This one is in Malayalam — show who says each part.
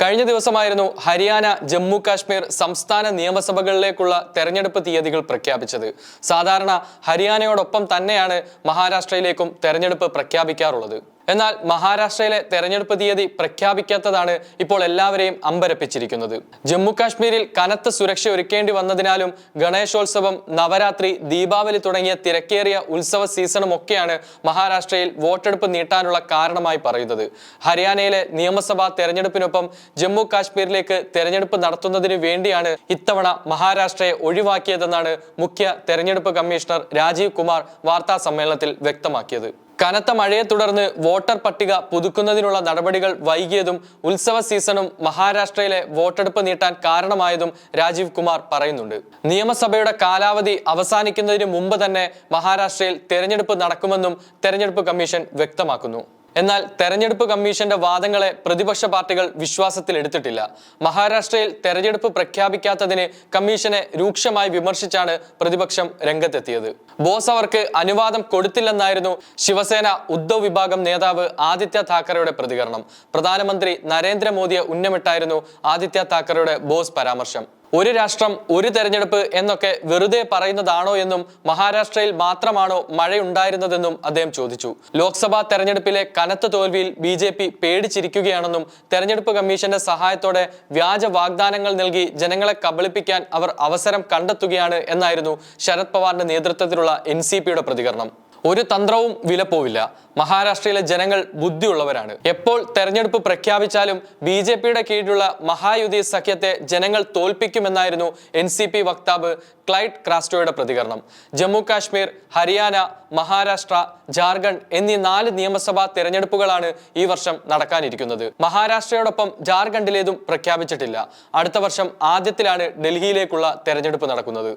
Speaker 1: കഴിഞ്ഞ ദിവസമായിരുന്നു ഹരിയാന ജമ്മു കാശ്മീർ സംസ്ഥാന നിയമസഭകളിലേക്കുള്ള തെരഞ്ഞെടുപ്പ് തീയതികൾ പ്രഖ്യാപിച്ചത്. സാധാരണ ഹരിയാനയോടൊപ്പം തന്നെയാണ് മഹാരാഷ്ട്രയിലേക്കും തെരഞ്ഞെടുപ്പ് പ്രഖ്യാപിക്കാറുള്ളത്. എന്നാൽ മഹാരാഷ്ട്രയിലെ തെരഞ്ഞെടുപ്പ് തീയതി പ്രഖ്യാപിക്കാത്തതാണ് ഇപ്പോൾ എല്ലാവരെയും അമ്പരപ്പിച്ചിരിക്കുന്നത്. ജമ്മു കാശ്മീരിൽ കനത്ത സുരക്ഷ ഒരുക്കേണ്ടി വന്നതിനാലും ഗണേശോത്സവം നവരാത്രി ദീപാവലി തുടങ്ങിയ തിരക്കേറിയ ഉത്സവ സീസണും ഒക്കെയാണ് മഹാരാഷ്ട്രയിൽ വോട്ടെടുപ്പ് നീട്ടാനുള്ള കാരണമായി പറയുന്നത്. ഹരിയാനയിലെ നിയമസഭാ തെരഞ്ഞെടുപ്പിനൊപ്പം ജമ്മു കാശ്മീരിലേക്ക് തെരഞ്ഞെടുപ്പ് നടത്തുന്നതിന് വേണ്ടിയാണ് ഇത്തവണ മഹാരാഷ്ട്രയെ ഒഴിവാക്കിയതെന്നാണ് മുഖ്യ തെരഞ്ഞെടുപ്പ് കമ്മീഷണർ രാജീവ് കുമാർ വാർത്താ സമ്മേളനത്തിൽ വ്യക്തമാക്കിയത്. കനത്ത മഴയെ തുടർന്ന് വോട്ടർ പട്ടിക പുതുക്കുന്നതിനുള്ള നടപടികൾ വൈകിയതും ഉത്സവ സീസണും മഹാരാഷ്ട്രയിലെ വോട്ടെടുപ്പ് നീട്ടാൻ കാരണമായതും രാജീവ് കുമാർ പറയുന്നുണ്ട്. നിയമസഭയുടെ കാലാവധി അവസാനിക്കുന്നതിന് മുമ്പ് തന്നെ മഹാരാഷ്ട്രയിൽ തെരഞ്ഞെടുപ്പ് നടക്കുമെന്നും തെരഞ്ഞെടുപ്പ് കമ്മീഷൻ വ്യക്തമാക്കുന്നു. എന്നാൽ തെരഞ്ഞെടുപ്പ് കമ്മീഷന്റെ വാദങ്ങളെ പ്രതിപക്ഷ പാർട്ടികൾ വിശ്വാസത്തിൽ എടുത്തിട്ടില്ല. മഹാരാഷ്ട്രയിൽ തെരഞ്ഞെടുപ്പ് പ്രഖ്യാപിക്കാത്തതിന് കമ്മീഷനെ രൂക്ഷമായി വിമർശിച്ചാണ് പ്രതിപക്ഷം രംഗത്തെത്തിയത്. ബോസ് അവർക്ക് അനുവാദം കൊടുത്തില്ലെന്നായിരുന്നു ശിവസേന ഉദ്ധവ് വിഭാഗം നേതാവ് ആദിത്യ താക്കറയുടെ പ്രതികരണം. പ്രധാനമന്ത്രി നരേന്ദ്രമോദിയെ ഉന്നമിട്ടായിരുന്നു ആദിത്യ താക്കറയുടെ ബോസ് പരാമർശം. ഒരു രാഷ്ട്രം ഒരു തെരഞ്ഞെടുപ്പ് എന്നൊക്കെ വെറുതെ പറയുന്നതാണോ എന്നും മഹാരാഷ്ട്രയിൽ മാത്രമാണോ മഴയുണ്ടായിരുന്നതെന്നും അദ്ദേഹം ചോദിച്ചു. ലോക്സഭാ തെരഞ്ഞെടുപ്പിലെ കനത്ത തോൽവിയിൽ ബി ജെ പി പേടിച്ചിരിക്കുകയാണെന്നും തെരഞ്ഞെടുപ്പ് കമ്മീഷന്റെ സഹായത്തോടെ വ്യാജ വാഗ്ദാനങ്ങൾ നൽകി ജനങ്ങളെ കബളിപ്പിക്കാൻ അവർ അവസരം കണ്ടെത്തുകയാണ് എന്നായിരുന്നു ശരത് പവാറിന്റെ നേതൃത്വത്തിലുള്ള എൻ പ്രതികരണം. ഒരു തന്ത്രവും വിലപ്പോവില്ല. മഹാരാഷ്ട്രയിലെ ജനങ്ങൾ ബുദ്ധിയുള്ളവരാണ്. എപ്പോൾ തെരഞ്ഞെടുപ്പ് പ്രഖ്യാപിച്ചാലും ബി ജെ പിയുടെ കീഴിലുള്ള മഹായുതി സഖ്യത്തെ ജനങ്ങൾ തോൽപ്പിക്കുമെന്നായിരുന്നു എൻ സി പി വക്താവ് ക്ലൈഡ് ക്രാസ്റ്റോയുടെ പ്രതികരണം. ജമ്മു കാശ്മീർ ഹരിയാന മഹാരാഷ്ട്ര ജാർഖണ്ഡ് എന്നീ നാല് നിയമസഭാ തെരഞ്ഞെടുപ്പുകളാണ് ഈ വർഷം നടക്കാനിരിക്കുന്നത്. മഹാരാഷ്ട്രയോടൊപ്പം ജാർഖണ്ഡിലേതും പ്രഖ്യാപിച്ചിട്ടില്ല. അടുത്ത വർഷം ആദ്യത്തിലാണ് ഡൽഹിയിലേക്കുള്ള തെരഞ്ഞെടുപ്പ് നടക്കുന്നത്.